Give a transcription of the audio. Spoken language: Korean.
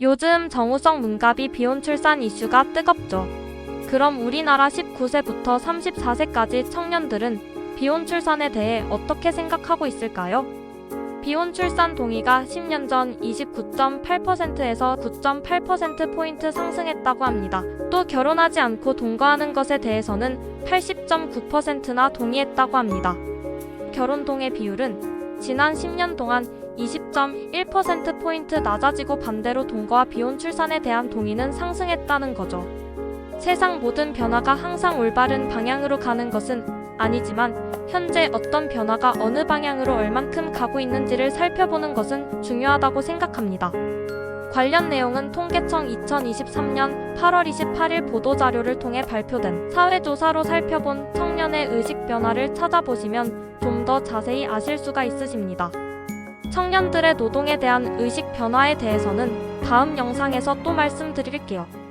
요즘 정우성 문갑이 비혼 출산 이슈가 뜨겁죠. 그럼 우리나라 19세부터 34세까지 청년들은 비혼 출산에 대해 어떻게 생각하고 있을까요? 비혼 출산 동의가 10년 전 29.8%에서 9.8%포인트 상승했다고 합니다. 또 결혼하지 않고 동거하는 것에 대해서는 80.9%나 동의했다고 합니다. 결혼 동의 비율은 지난 10년 동안 20.1%포인트 낮아지고 반대로 동거와 비혼 출산에 대한 동의는 상승했다는 거죠. 세상 모든 변화가 항상 올바른 방향으로 가는 것은 아니지만 현재 어떤 변화가 어느 방향으로 얼만큼 가고 있는지를 살펴보는 것은 중요하다고 생각합니다. 관련 내용은 통계청 2023년 8월 28일 보도자료를 통해 발표된 사회조사로 살펴본 청년의 의식 변화를 찾아보시면 좀 더 자세히 아실 수가 있으십니다. 청년들의 노동에 대한 의식 변화에 대해서는 다음 영상에서 또 말씀드릴게요.